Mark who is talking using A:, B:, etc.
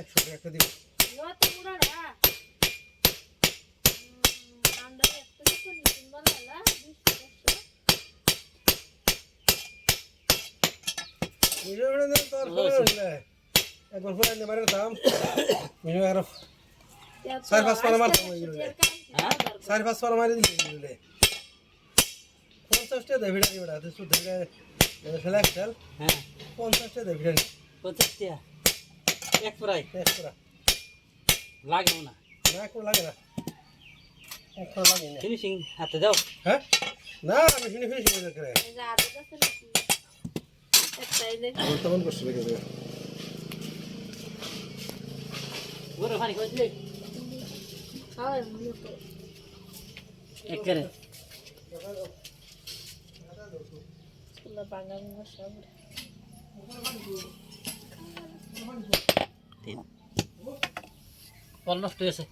A: একশো টাকা দিব
B: Millones
A: de dólares, el golfo de Mario Tam. Millones de dólares. চার পাঁচ পালা মারতাম ওইগুলো চার পাঁচ পালা মারি দিলি পঞ্চাশটা দেয় ভিড়া দিবে তুই শুধু ফেলে
C: হ্যাঁ।
A: পঞ্চাশটা দেয় ভিড়া
C: পঞ্চাশ টাকা এক প্রায়
A: একশোটা
C: লাগবে না।
A: না কোনো লাগে না। লাগে না।
C: ফিনিশিং হাতে দাও।
A: হ্যাঁ? না আমি ফিনি ফিনিশিং করে বর্তমান করছি
C: ওরে পানি খাইছিলে এক করে তিন। ফল নষ্ট হয়েছে